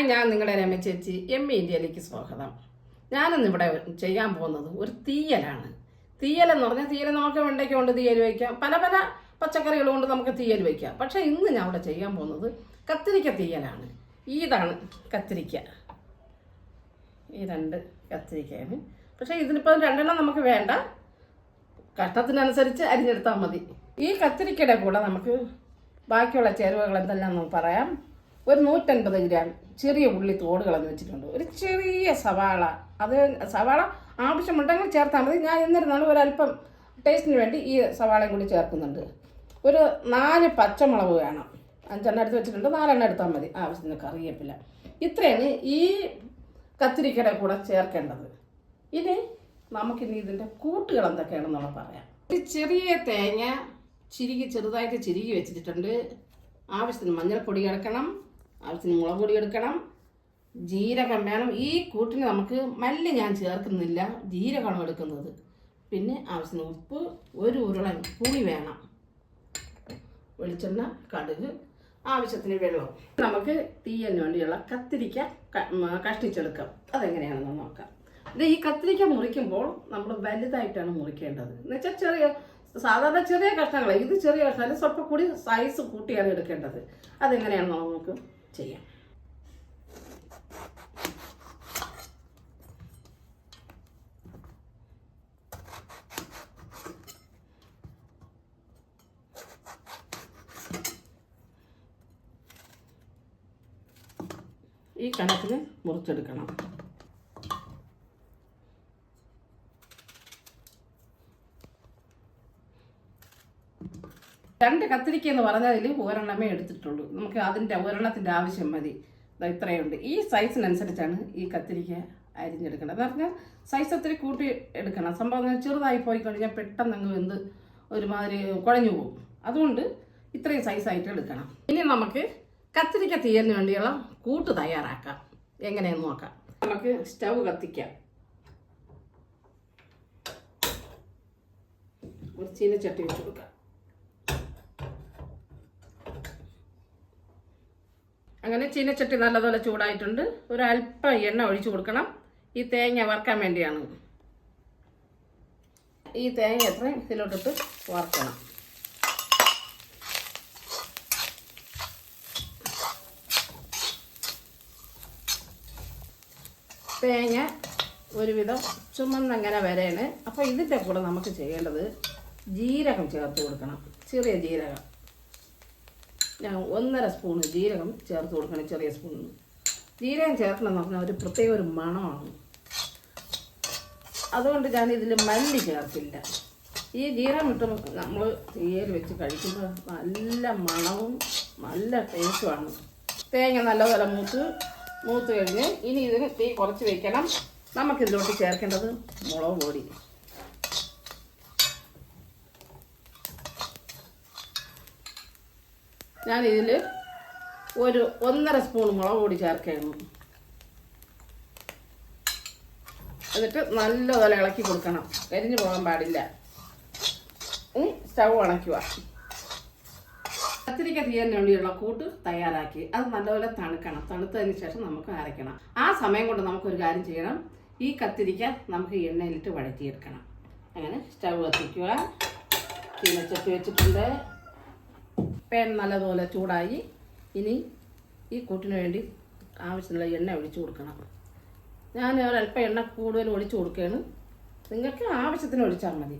Hi ഞാൻ നിങ്ങളെ രമ ചേച്ചി എം ഇ ഇന്ത്യയിലേക്ക് സ്വാഗതം. ഞാനിന്ന് ഇവിടെ ചെയ്യാൻ പോകുന്നത് ഒരു തീയലാണ്. തീയലെന്ന് പറഞ്ഞാൽ തീയൽ നമുക്ക് വെണ്ടയ്ക്ക കൊണ്ട് തീയൽ വയ്ക്കാം പല പല പച്ചക്കറികൾ കൊണ്ട് നമുക്ക് തീയൽ വയ്ക്കാം പക്ഷേ ഇന്ന് ഞാൻ ഇവിടെ ചെയ്യാൻ പോകുന്നത് കത്തിരിക്ക തീയലാണ്. ഇതാണ് കത്തിരിക്ക. ഈ രണ്ട് കത്തിരിക്കയാണ്. പക്ഷേ ഇതിനിപ്പോൾ രണ്ടെണ്ണം നമുക്ക് വേണ്ട. കഷ്ടത്തിനനുസരിച്ച് അരിഞ്ഞെടുത്താൽ മതി. ഈ കത്തിരിക്കയുടെ കൂടെ നമുക്ക് ബാക്കിയുള്ള ചേരുവകൾ എന്തെല്ലാം നമുക്ക് പറയാം. ഒരു നൂറ്റൻപത് ഗ്രാം ചെറിയ ഉള്ളി തോട് കളഞ്ഞ് വെച്ചിട്ടുണ്ട്. ഒരു ചെറിയ സവാള. അത് സവാള ആവശ്യമുണ്ടെങ്കിൽ ചേർത്താൽ മതി. ഞാൻ എന്നിരുന്നാലും ഒരല്പം ടേസ്റ്റിന് വേണ്ടി ഈ സവാളയും കൂടി ചേർക്കുന്നുണ്ട്. ഒരു നാല് പച്ചമുളക് വേണം. അഞ്ചെണ്ണം എടുത്ത് വെച്ചിട്ടുണ്ട്. നാലെണ്ണം എടുത്താൽ മതി. ആവശ്യത്തിന് കറിവേപ്പില. ഇത്രയാണ് ഈ കത്തിരിക്കയുടെ കൂടെ ചേർക്കേണ്ടത്. ഇനി നമുക്കിനി ഇതിന്റെ കൂട്ടുകൾ എന്തൊക്കെയാണെന്നുള്ള പറയാം. ഒരു ചെറിയ തേങ്ങ ചിരുകി ചെറുതായിട്ട് ചിരുകി വെച്ചിട്ടുണ്ട്. ആവശ്യത്തിന് മഞ്ഞൾപ്പൊടി എടുക്കണം ആവശ്യത്തിന് മുളക് പൊടി എടുക്കണം. ജീരകം വേണം. ഈ കൂട്ടിന് നമുക്ക് മല്ലി ഞാൻ ചേർക്കുന്നില്ല. ജീരകമാണ് എടുക്കുന്നത്. പിന്നെ ആവശ്യത്തിന് ഉപ്പ് ഒരു ഉരുളൻ പുളി വേണം. വെളിച്ചെണ്ണ കടുക് ആവശ്യത്തിന് വെള്ളം. നമുക്ക് തീയന് വേണ്ടിയുള്ള കത്തിരിക്ക കഷ്ടിച്ചെടുക്കാം അതെങ്ങനെയാണെന്ന് നോക്കാം. ഇത് ഈ കത്തിരിക്ക മുറിക്കുമ്പോൾ നമ്മൾ വലുതായിട്ടാണ് മുറിക്കേണ്ടത്. എന്ന് വെച്ചാൽ ചെറിയ സാധാരണ ചെറിയ കഷ്ണങ്ങൾ ഇത് ചെറിയ കഷ്ണങ്ങൾ സ്വല്പം കൂടി സൈസ് കൂട്ടിയാണ് എടുക്കേണ്ടത്. അതെങ്ങനെയാണെന്ന് നമുക്ക് ചെയ്യാം. ഈ കണക്കിന് മുറിച്ചെടുക്കണം. രണ്ട് കത്തിരിക്ക എന്ന് പറഞ്ഞതിൽ ഒരെണ്ണമേ എടുത്തിട്ടുള്ളൂ. നമുക്ക് അതിന്റെ ഒരെണ്ണത്തിന്റെ ആവശ്യം മതി. ഇത്രയുണ്ട്. ഈ സൈസിനനുസരിച്ചാണ് ഈ കത്തിരിക്ക അരിഞ്ഞെടുക്കേണ്ടത് എന്ന് പറഞ്ഞാൽ സൈസ് ഒത്തിരി കൂട്ടി എടുക്കണം. സംഭവം ചെറുതായി പോയി കഴിഞ്ഞാൽ പെട്ടെന്ന് അങ്ങ് വെന്ത് ഒരുമാതിരി കുഴഞ്ഞു പോകും. അതുകൊണ്ട് ഇത്രയും സൈസായിട്ട് എടുക്കണം. ഇനി നമുക്ക് കത്തിരിക്ക തീയലിന് വേണ്ടിയുള്ള കൂട്ട് തയ്യാറാക്കാം. എങ്ങനെയെന്ന് നോക്കാം. നമുക്ക് സ്റ്റവ് കത്തിക്കാം. ഒരു ചീനച്ചട്ടി വെച്ച് കൊടുക്കാം. അങ്ങനെ ചീനച്ചട്ടി നല്ലതുപോലെ ചൂടായിട്ടുണ്ട്. ഒരു അല്പം എണ്ണ ഒഴിച്ചു കൊടുക്കണം. ഈ തേങ്ങ വറുക്കാൻ വേണ്ടിയാണ്. ഈ തേങ്ങ എത്ര ഇതിലോട്ടിട്ട് വറുക്കണം. തേങ്ങ ഒരുവിധം ചുമന്നങ്ങനെ വരേണ് അപ്പോൾ ഇതിന്റെ കൂടെ നമുക്ക് ചെയ്യേണ്ടത് ജീരകം ചേർത്ത് കൊടുക്കണം. ചെറിയ ജീരകം. ഞാൻ ഒന്നര സ്പൂണ് ജീരകം ചേർത്ത് കൊടുക്കണം ചെറിയ സ്പൂൺ. ജീരകം ചേർക്കണം എന്ന് പറഞ്ഞാൽ ഒരു പ്രത്യേക ഒരു മണമാണ്. അതുകൊണ്ട് ഞാൻ ഇതിൽ മല്ലി ചേർത്തില്ല. ഈ ജീരകം ഇട്ട് നമ്മൾ തീയൽ വെച്ച് കഴിക്കുമ്പോൾ നല്ല മണവും നല്ല ടേസ്റ്റുമാണ് തേങ്ങ നല്ലപോലെ മൂത്ത് മൂത്ത് കഴിഞ്ഞ് ഇനി ഇതിന് തീ കുറച്ച് വയ്ക്കണം നമുക്കിതിലോട്ട് ചേർക്കേണ്ടത് മുളക് പൊടി. ഞാനിതിൽ ഒരു ഒന്നര സ്പൂൺ മുളക് പൊടി ചേർക്കുകയാണ്. എന്നിട്ട് നല്ലപോലെ ഇളക്കി കൊടുക്കണം. കരിഞ്ഞു പോകാൻ പാടില്ല. ഇനി സ്റ്റൗ അണയ്ക്കുക. കത്തിരിക്ക തീയാൻ വേണ്ടിയുള്ള കൂട്ട് തയ്യാറാക്കി. അത് നല്ലപോലെ തണുക്കണം. തണുത്തതിന് ശേഷം നമുക്ക് അരയ്ക്കണം. ആ സമയം കൊണ്ട് നമുക്കൊരു കാര്യം ചെയ്യണം. ഈ കത്തിരിക്ക നമുക്ക് എണ്ണയിലിട്ട് വഴറ്റിയെടുക്കണം. അങ്ങനെ സ്റ്റൗ കത്തിക്കുക. ചീനച്ചട്ടി വെച്ചിട്ടുണ്ട്. പാൻ നല്ലതുപോലെ ചൂടായി. ഇനി ഈ കൂട്ടിന് വേണ്ടി ആവശ്യമുള്ള എണ്ണ ഒഴിച്ചു കൊടുക്കണം. ഞാൻ ഒരല്പം എണ്ണ കൂടുതൽ ഒഴിച്ചു കൊടുക്കുകയാണ്. നിങ്ങൾക്ക് ആവശ്യത്തിന് ഒഴിച്ചാൽ മതി.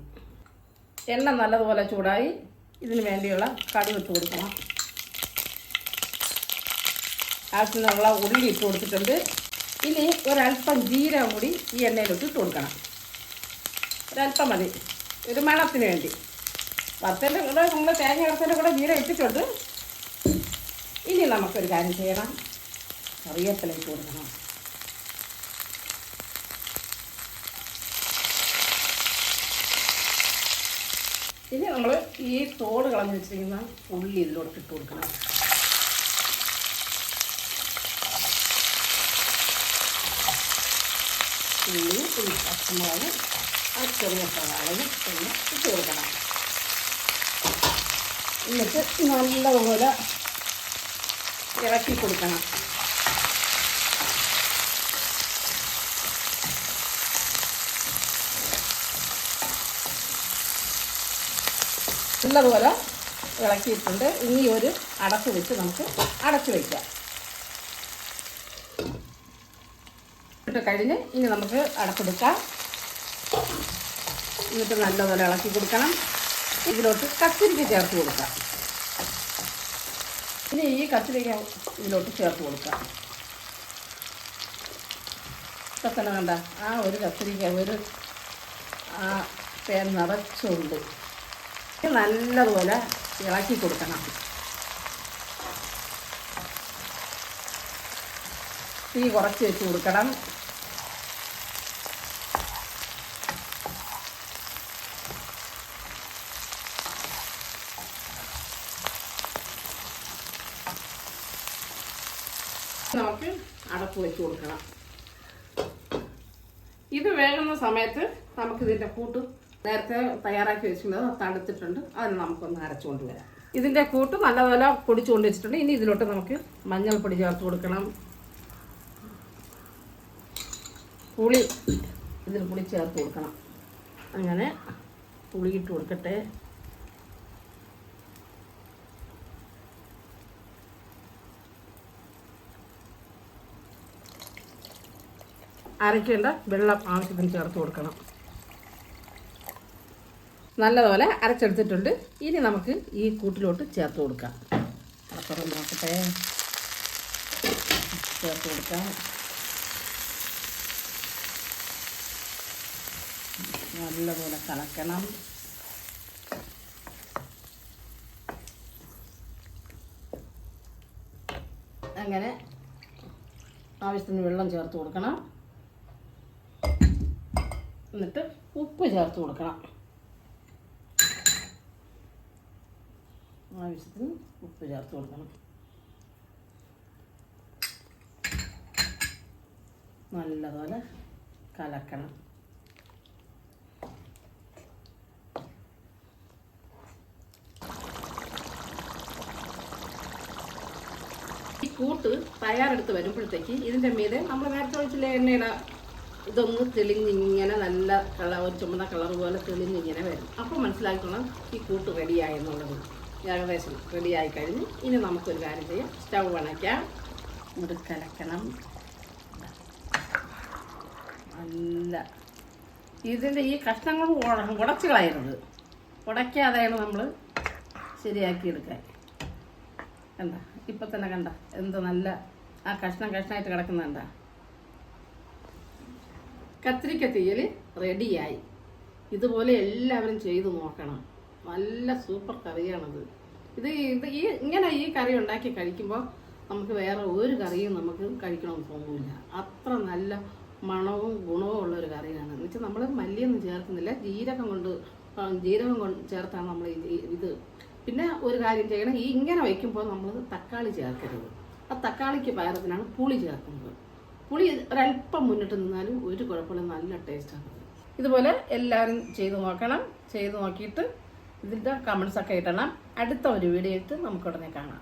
എണ്ണ നല്ലതുപോലെ ചൂടായി ഇതിന് വേണ്ടിയുള്ള കടി ഇട്ട് കൊടുക്കണം. ആവശ്യത്തിനുള്ള ഉള്ളി ഇട്ട് കൊടുത്തിട്ടുണ്ട്. ഇനി ഒരല്പം ജീരകം കൂടി ഈ എണ്ണയിലിട്ട് ഇട്ട് കൊടുക്കണം. ഒരല്പം മതി. ഒരു മണത്തിന് വേണ്ടി. വറുത്തതിന്റെ കൂടെ നമ്മൾ തേങ്ങ വറുത്തതിന്റെ കൂടെ ജീര ഇട്ടിട്ടുണ്ട്. ഇനി നമുക്കൊരു കാര്യം ചെയ്യണം. കറിവേപ്പില ഇട്ട് കൊടുക്കണം. ഇനി നമ്മൾ ഈ തോട് കളഞ്ഞ് വെച്ചിരിക്കുന്ന ഉള്ളി ഇതിലോട്ട് ഇട്ട് കൊടുക്കണം. ഉള്ളി പച്ചമുളക് ആ ചെറിയ സവാളയും പിന്നെ ഇട്ട് കൊടുക്കണം. എന്നിട്ട് നല്ലതുപോലെ ഇളക്കി കൊടുക്കണം. നല്ലതുപോലെ ഇളക്കിയിട്ടുണ്ട്. ഇനി ഒരു അടപ്പ് വെച്ച് നമുക്ക് അടച്ചു വയ്ക്കാം ഇട്ട് കഴിഞ്ഞ് ഇനി നമുക്ക് അടച്ചെടുക്കാം എന്നിട്ട് നല്ലതുപോലെ ഇളക്കി കൊടുക്കണം. ഇതിലോട്ട് കത്തിരിക്ക ചേർത്ത് കൊടുക്കാം. ഇനി ഈ കത്തിരിക്ക ഇതിലോട്ട് ചേർത്ത് കൊടുക്കാം. ഇപ്പം കണ്ട ആ ഒരു കത്തിരിക്ക ഒരു ആ പേൻ നിറച്ചുണ്ട്. നല്ലതുപോലെ ഇളക്കി കൊടുക്കണം. തീ കുറച്ച് വെച്ച് കൊടുക്കണം നമുക്ക് വെച്ച് കൊടുക്കണം. ഇത് വേകുന്ന സമയത്ത് നമുക്കിതിന്റെ കൂട്ട് നേരത്തെ തയ്യാറാക്കി വെച്ചിട്ടുള്ളത് തടുത്തിട്ടുണ്ട് അതിന് നമുക്കൊന്ന് അരച്ചുകൊണ്ട് വരാം. ഇതിന്റെ കൂട്ട് നല്ലപോലെ പൊടിച്ചുകൊണ്ട് വെച്ചിട്ടുണ്ട് ഇനി ഇതിലോട്ട് നമുക്ക് മഞ്ഞൾപ്പൊടി ചേർത്ത് കൊടുക്കണം. പുളി ഇതിൽ പുളി ചേർത്ത് കൊടുക്കണം. അങ്ങനെ പുളി ഇട്ട് കൊടുക്കട്ടെ. അരയ്ക്കേണ്ട വെള്ളം ആവശ്യത്തിന് ചേർത്ത് കൊടുക്കണം. നല്ലതുപോലെ അരച്ചെടുത്തിട്ടുണ്ട്. ഇനി നമുക്ക് ഈ കൂട്ടിലോട്ട് ചേർത്ത് കൊടുക്കാം. അപ്പുറം നോക്കട്ടെ. ചേർത്ത് കൊടുക്കാം. നല്ലപോലെ കലക്കണം. അങ്ങനെ ആവശ്യത്തിന് വെള്ളം ചേർത്ത് കൊടുക്കണം. എന്നിട്ട് ഉപ്പ് ചേർത്ത് കൊടുക്കണം. ആവശ്യത്തിന് ഉപ്പ് ചേർത്ത് കൊടുക്കണം. നല്ലപോലെ കലക്കണം. ഈ കൂട്ട് തയ്യാറെടുത്ത് വരുമ്പോഴത്തേക്ക് ഇതിന്റെ മീതെ നമ്മൾ നേരത്തെ ഒഴിച്ചില്ല എണ്ണയുടെ. ഇതൊന്ന് തെളിഞ്ഞിങ്ങനെ നല്ല കളർ ഒരു ചുമന്ന കളർ പോലെ തെളിഞ്ഞിങ്ങനെ വരും. അപ്പോൾ മനസ്സിലാക്കണം ഈ കൂട്ട് റെഡിയായി എന്നുള്ളത്. ഏകദേശം റെഡിയായി കഴിഞ്ഞ് ഇനി നമുക്കൊരു കാര്യം ചെയ്യാം. സ്റ്റൗ അണയ്ക്കാം. ഇത് കലക്കണം. നല്ല. ഇതിന്റെ ഈ കഷ്ണങ്ങൾ ഉടച്ച് കളയരുത്. ഉടയ്ക്കാതെയാണ് നമ്മൾ ശരിയാക്കി എടുക്കാൻ കണ്ട? ഇപ്പം തന്നെ കണ്ട? എന്ത് നല്ല ആ കഷ്ണം കഷ്ണമായിട്ട് കിടക്കുന്ന കണ്ട? കത്തിരിക്ക തീയൽ റെഡിയായി. ഇതുപോലെ എല്ലാവരും ചെയ്തു നോക്കണം. നല്ല സൂപ്പർ കറിയാണത്. ഇത് ഇത് ഈ ഇങ്ങനെ ഈ കറി ഉണ്ടാക്കി കഴിക്കുമ്പോൾ നമുക്ക് വേറെ ഒരു കറിയും നമുക്ക് കഴിക്കണമെന്ന് തോന്നില്ല അത്ര നല്ല മണവും ഗുണവും ഉള്ള ഒരു കറിയാണ്. എന്ന് വെച്ചാൽ നമ്മൾ മല്ലിയൊന്നും ചേർക്കുന്നില്ല. ജീരകം കൊണ്ട് ജീരകം കൊണ്ട് ചേർത്താണ് നമ്മൾ ഇത്. പിന്നെ ഒരു കാര്യം ചെയ്യണം. ഈ ഇങ്ങനെ വയ്ക്കുമ്പോൾ നമ്മൾ തക്കാളി ചേർക്കരുത്. ആ തക്കാളിക്ക് പകരത്തിനാണ് പുളി ചേർക്കുന്നത്. പുളി ഒരല്പം മുന്നിട്ട് നിന്നാലും ഒരു കുഴപ്പമില്ല നല്ല ടേസ്റ്റാണ് ഇതുപോലെ എല്ലാവരും ചെയ്തു നോക്കണം. ചെയ്തു നോക്കിയിട്ട് ഇതിന്റെ കമൻസ് ഒക്കെ ഇടണം. അടുത്ത ഒരു വീഡിയോ ഇട്ട് നമുക്ക് ഉടനെ കാണാം.